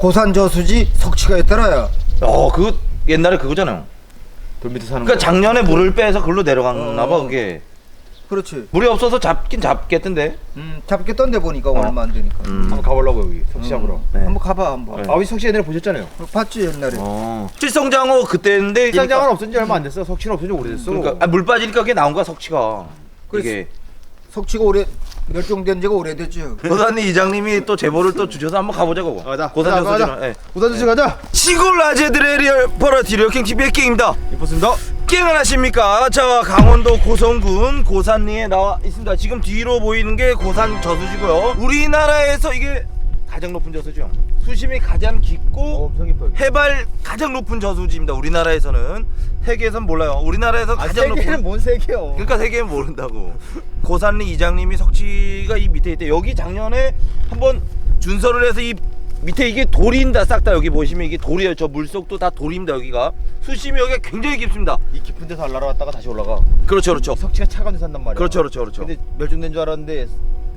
고산 저수지 석치가 있더라야. 어 그거 옛날에 그거잖아요. 돌 밑에 사는 그러니까 작년에 물을 빼서 글로 내려갔나 봐 어. 그게. 그렇지. 물이 없어서 잡긴 잡겠던데. 음, 잡겠던데 보니까 얼마 안 되니까. 음. 한번 가보려고 여기 석시 잡으러. 네. 한번 가봐 한번. 네. 아버지 석시 옛날에 보셨잖아요. 봤지 옛날에. 어. 칠성장어 그때인데 쌍장은 없은 지 얼마 안 됐어. 석시는 없은 지 오래됐어. 그러니까 아, 물 빠지니까 그게 나온 거야 석치가. 이게 석치가 오래 멸종된 지가 오래됐죠. 고산리 이장님이 또 제보를 또 주셔서 한번 가보자고. 아, 나 고산 가자, 저수지로. 가자. 예. 우다주씨 가자. 시골 아재들의 리얼 퍼러티 리얼킹 TV의 킹입니다. 이뻤습니다. 깽을 하십니까? 자 강원도 고성군 고산리에 나와 있습니다. 지금 뒤로 보이는 게 고산 저수지고요. 우리나라에서 이게 가장 높은 저수지요. 수심이 가장 깊고 어, 엄청 이뻐요. 해발 가장 높은 저수지입니다. 우리나라에서는 세계에선 몰라요. 우리나라에서 아, 가장 높은 세계는 뭔 세계요? 그러니까 세계는 모른다고. 고산리 이장님이 석치가 이 밑에 있대. 여기 작년에 한번 준설을 해서 이 밑에 이게 돌인다 싹 다 여기 보시면 이게 돌이에요. 저 물속도 다 돌입니다 여기가. 수심이 여기가 굉장히 깊습니다. 이 깊은 데서 날아갔다가 다시 올라가. 그렇죠, 그렇죠. 석치가 차가운 데 산단 말이야. 그렇죠, 그렇죠, 그렇죠. 근데 멸종된 줄 알았는데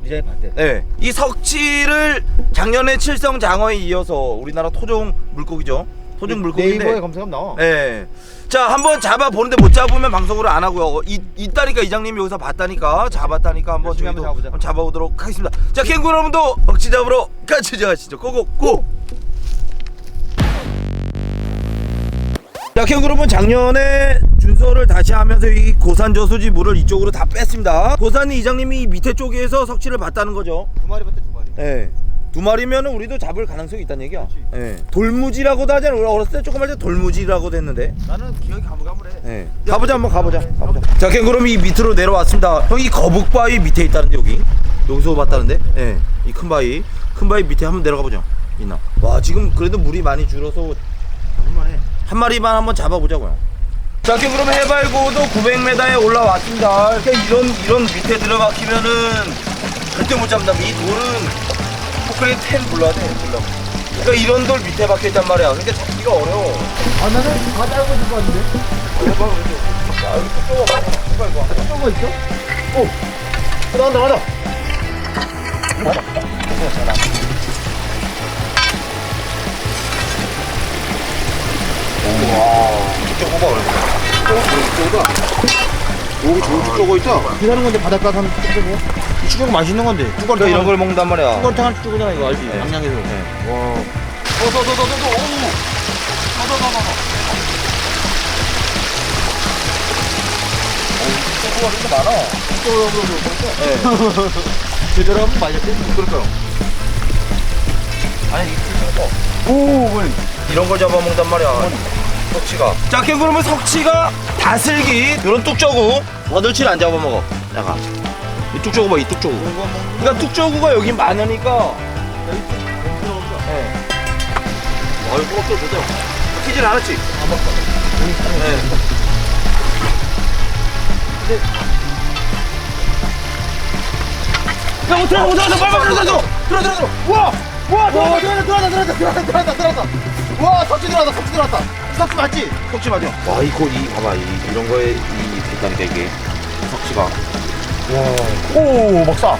미장이 봤대. 네, 이 석치를 작년에 칠성 장어에 이어서 우리나라 토종 물고기죠. 토종 네이버에 물고기인데. 검색하면 나와. 네. 자, 한번 잡아 보는데 못 잡으면 방송으로 안 하고요. 이 있다니까 이장님이 여기서 봤다니까 잡았다니까 한번 열심히 저희도 한번 잡아보자. 한번 잡아보도록 하겠습니다. 자, 캥거루 여러분도 억지 잡으러 같이 가시죠. 고고 고. 자, 캥거루 여러분 작년에 준서를 다시 하면서 이 고산 저수지 물을 이쪽으로 다 뺐습니다. 고산이 이장님이 이 밑에 쪽에서 석치를 봤다는 거죠. 두 마리 봤대 두 마리. 예. 두 마리면 우리도 잡을 가능성이 있다는 얘기야. 그렇지. 예. 돌무지라고도 하잖아. 우리 어렸을 때 조금 할때 돌무지라고도 했는데. 나는 기억이 가물가물해. 예. 가보자 한번 가보자. 가보자. 자, 캥거룸이 이 밑으로 내려왔습니다. 형이 거북바위 밑에 있다는데 여기. 여기서 봤다는데. 예. 이큰 바위. 큰 바위 밑에 한번 내려가 보자. 있나? 와, 지금 그래도 물이 많이 줄어서 가물만해. 한 마리만 한번 잡아보자고요. 자, 그럼 해발고도 900m에 올라왔습니다. 이렇게 이런 이런 밑에 들어가기면은 절대 못 잡는다. 이 돌은 포크레인 10 불러야 돼. 불러. 그러니까 이런 돌 밑에 박혀 있단 말이야. 그러니까 잡기가 어려워. 아 나는 다 짧고 싶어 왔는데. 해봐 그래도. 야, 여기 또 좁아. 이거. 어떤 거 있어? 오. 나간다 나간다. 직접 뽑아 그래. 여기 좋은 쪼고 있어. 비사는 건데 바닷가 사는 쪼고. 이 추석 맛있는 건데. 그러니까 이런 걸 먹는단 말이야. 뚜껑 탕한 쪼고잖아 이거 알지? 네. 양양에서. 네. 와. 더더더더더 오. 더더더더. 가 진짜 많아. 네. 제대로 하면 맛있겠지. 그럴까요? 아니 이게 커. 오, 뭘. 이런 걸 잡아먹단 말이야. 석치가. 자, 그러면 석치가 다슬기 이런 뚝저구. 버들치를 안 잡아먹어. 야가. 이 뚝저구 봐, 이 뚝저구. 그러니까 뚝저구가 여기 많으니까. 네. 어이, 꼬박도 좋다. 튀질 않았지? 안 먹어. 네. 야, 못 들어, 못 들어, 빨리 빨리 들어, 들어, 들어, 들어. 와! 와, 들어왔다, 들어왔다, 들어왔다, 들어왔다, 들어왔다, 들어왔다. 와, 석지 들어왔다, 석지 들어왔다. 석지 맞지? 석치 맞아. 와, 이거 이 봐봐, 이 이런 거에 이 대단이다 이게 석치가. 오, 막사.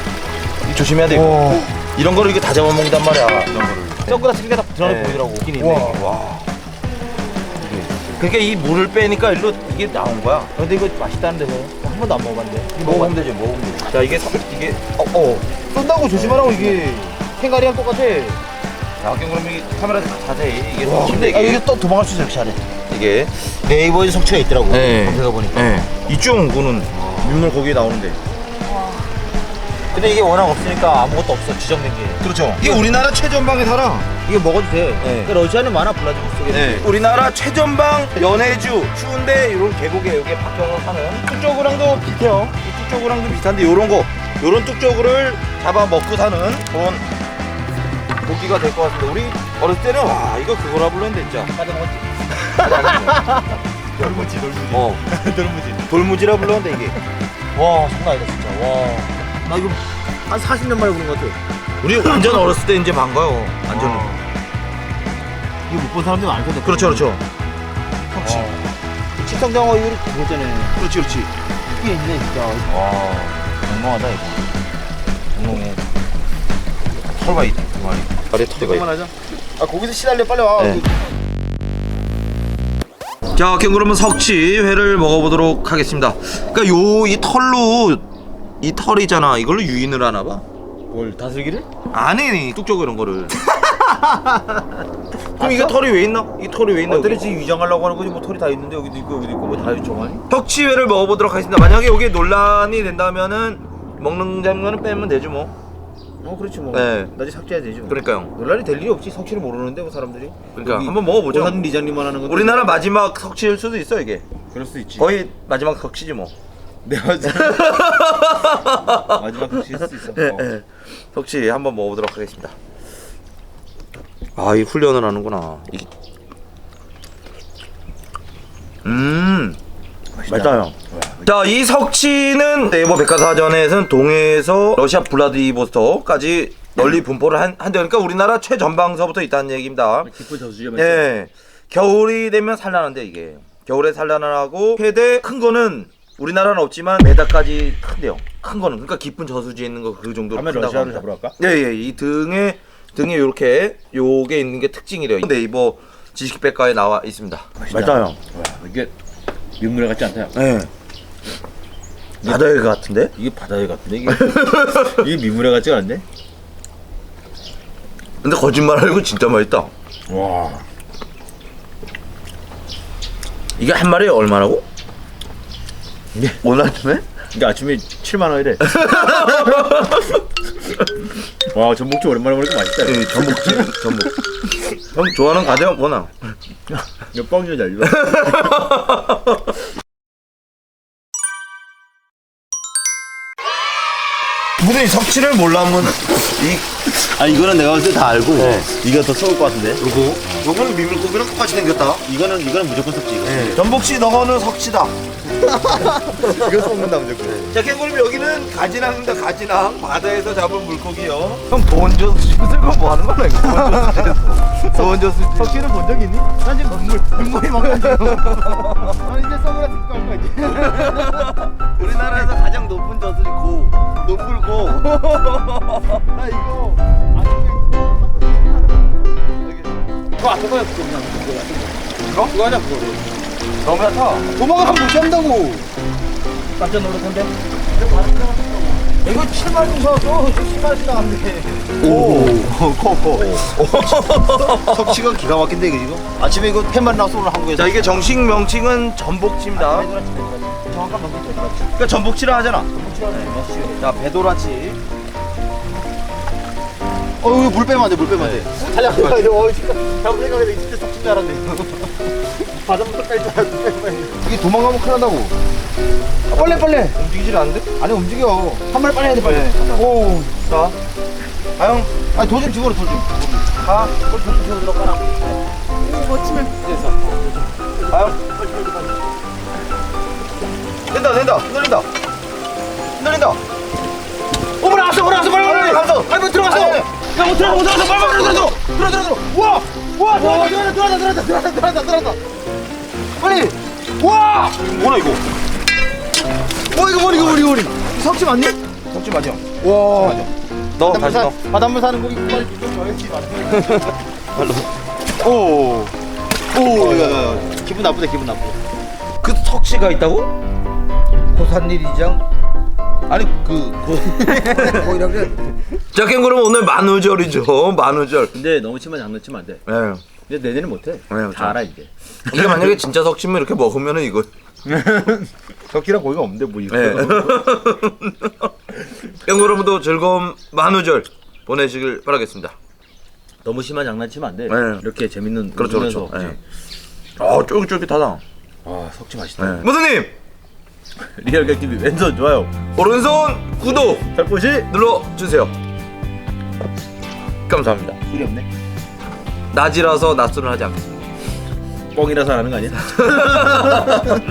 이 조심해야 돼. 이거. 이런 거를 이거 다 잡아먹는단 말이야. 이런 거를. 썩보다 생겨다 드러내 네. 보이더라고. 있긴 있네. 와. 이게. 와. 이게. 그러니까 이 물을 빼니까 일로 이게 나온 거야. 근데 이거 맛있다는데 한 번도 안 먹어봤는데. 이거 먹으면 되지, 먹으면 되지. 자, 이게 석, 이게 어, 어. 쏜다고 조심하라고 이게. 탱가리랑 똑같아. 자, 그럼 이 카메라 자세히 이게 와, 석치인데 아, 이게 또 도망갈 수 있어 이렇게 잘해. 이게 네이버에 석치가 있더라고. 네. 검색해 보니까. 예. 이쪽 거는 민물 거기에 나오는데. 근데 이게 워낙 없으니까 아무것도 없어 지정된 게. 그렇죠. 이게 우리나라 최전방에 살아. 이게 먹어도 돼. 네. 그 러시아는 많아 블라디보스 쪽에. 네. 우리나라 최전방 연해주 추운데 이런 계곡에 여기 박혀서 사는 뚝조구랑도 비슷해요. 이 뚝조구랑도 비슷한데 요런 거 요런 뚝조구를 잡아 먹고 사는 그런 고기가 될 것 같습니다. 우리 어렸을 때는 와 이거 그거라 불렀는데 진짜. 까지 먹었지. 돌무지 돌무지. 어 돌무지. 돌무지라 불렀는데 이게. 와 장난 아니다 진짜. 와. 나 이거 한 40년 만에 보는 것 같아. 우리 완전 어렸을 때 이제 반 거요. 완전. 와. 이거 못 본 사람들 많을 텐데. 그렇죠 그렇죠. 그렇지. 칠성장어 이거 그거잖아. 그렇지 그렇지. 이게 있네 진짜. 와 엉망하다 이거. 엉망해. 털봐 이두 마리. 다리 털봐. 하자. 아 거기서 시달려 빨리 와. 네. 자, 그럼 그러면 석치 회를 먹어보도록 하겠습니다. 그러니까 요 이 털로 이 털이잖아. 이걸로 유인을 하나 봐. 뭘 다슬기를? 아니, 뚝쪽 이런 거를. 그럼 이게 털이 왜 있나? 이 털이 왜 있나? 어들이 위장하려고 하는 거지 뭐 털이 다 있는데 여기도 있고 여기도 있고 뭐다 위장하니? 석치회를 먹어보도록 하겠습니다. 만약에 여기 논란이 된다면은 먹는 장면은 빼면 되죠 뭐. 어 그렇지 뭐. 네. 나중에 삭제해야 되죠. 그러니까요. 논란이 될 일이 없지 석치를 모르는데 뭐 사람들이. 그러니까 여기 한번 먹어보죠. 고산 리장님만 하는 건데. 우리나라 마지막 석치일 수도 있어 이게. 그럴 수도 있지. 거의 마지막 석치지 뭐. 네 맞아. 마지막 석치 있을 수 있어. 예, 어. 예. 석치 한번 먹어보도록 하겠습니다. 아, 이 훈련을 하는구나. 이... 음, 맛있다 형. 자, 이 석치는 네이버 백과사전에서는 동해에서 러시아 블라디보스토크까지 널리 분포를 한, 한대 그러니까 우리나라 최전방서부터 있다는 얘기입니다. 기쁜 저수지가 예. 겨울이 되면 산란한데 이게 겨울에 산란하고 최대 큰 거는 우리나라는 없지만 메다까지 큰데요. 큰 거는 그러니까 깊은 저수지에 있는 거 그 정도로 다음에 합니다. 잡으러 갈까? 예 예. 이 등에 등에 요렇게 요게 있는 게 특징이래요. 네이버 지식 백과에 나와 있습니다. 맛있다 형. 와, 이게 민물회 같지 않다. 야. 예. 바다에 같은데? 이게 바다에 같은데 이게 이게 민물회 같지 않은데? 근데 거짓말 아니고 진짜 맛있다. 와. 이게 한 마리에 얼마라고? 네. 오늘 아침에? 이게 아침에 7만 원이래. 와 전복죽 오랜만에 먹으니까 맛있다. 예, 전복지 전복. 형 좋아하는 가정 뭐나? 이거 뻥이야 잘 이거. 무슨 석치를 몰라면 이 아 이거는 내가 봤을 때다 알고 이거 더 썩을 것 같은데. 요거 요거는 미물고기랑 똑같이 생겼다. 이거는 이거는 무조건 썩지 이거. 전복 씨 너는 석치다. 이거 썩는다 무조건. 자 캥거루 여기는 가지낭입니다. 가지낭 바다에서 잡은 물고기요. 형 수지 들고 뭐 하는 거야 이거? 도원저 수 지. 석기는 본적 있니? 난 지금 눈물 눈물이 막. 난 이제 선글라스 끼고 할 거지. 우리나라에서 가장 높은 저수지 고 높을 고. 나 이거 그거 앞에 거야 그거 그냥 그거 그거 하자 그거 너무 얕아. 도망가면 못 잡는다고 깜짝 놀랄 텐데. 이거 7만 원 사서 10만 원씩 나갔네 오코코 석치가 기가 막힌데 이거 지금? 아침에 이거 팬만 나와서 오늘 한국에서. 자 이게 정식 명칭은 전복치입니다. 정확한 명칭 배도라치 그러니까 전복치라 하잖아. 자 배도라치. 어 이거 물 빼면 안 돼 물 빼면 안돼. 살려가 어 진짜 잘못 생각해서 진짜 석친 줄 알았네 바닷물 깔줄 알았는데 이게 도망가면 큰일 난다고 아, 빨리 빨리. 움직이질 않는데? 아니 움직여. 한 마리 빨리 해야 돼 빨리. 오. 자. 아형. 아니 도좀 집어넣어 도좀. 가. 도좀 집어 들어가라. 아형. 된다 된다. 흔들린다. 흔들린다. 오 올라왔어 올라왔어. 빨리 빨리 빨리. 갔어. 빨리 들어갔어 야못 들어가 못 들어갔어 빨리 빨리 들어갔어 들어 들어 들어 우와. 우와 들어갔다 들어갔다 들어갔다 들어갔다 들어갔다 들어갔다 빨리. 우와. 뭐야 이거? 어 이거 뭐니 이거 뭐니 이거 뭐니 석치 맞니? 석지 맞아. 와너 다시 넣어. 바닷물 사는 고기 빨리 좀 줘야지 오. 오 야, 야, 야. 기분 나쁘다 기분 나쁘다 그 석치가 있다고? 고산일 이장 아니 그. 거기라 그래. 자 캥거루 오늘 만우절이죠. 만우절. 근데 너무 치면 장난치면 안돼 예. 근데 내내는 못해 네, 다 알아 이제 이게 만약에 진짜 석치면 이렇게 먹으면은 이거. 석기랑 고기가 없는데 뭐 이거 예. 캥거루분도 즐거운 만우절 보내시길 바라겠습니다. 너무 심한 장난치면 안 돼 네. 이렇게 재밌는 그렇죠, 웃으면서 그렇죠. 먹지. 아 쫄깃쫄깃하다. 아 석치 맛있다 네. 무스님 리얼 객TV 왼손 좋아요 오른손 구독 살포시 눌러 주세요. 감사합니다. 술이 없네 낮이라서 낮술은 하지 않겠습니다. 뻥이라서 하는 거 아니야?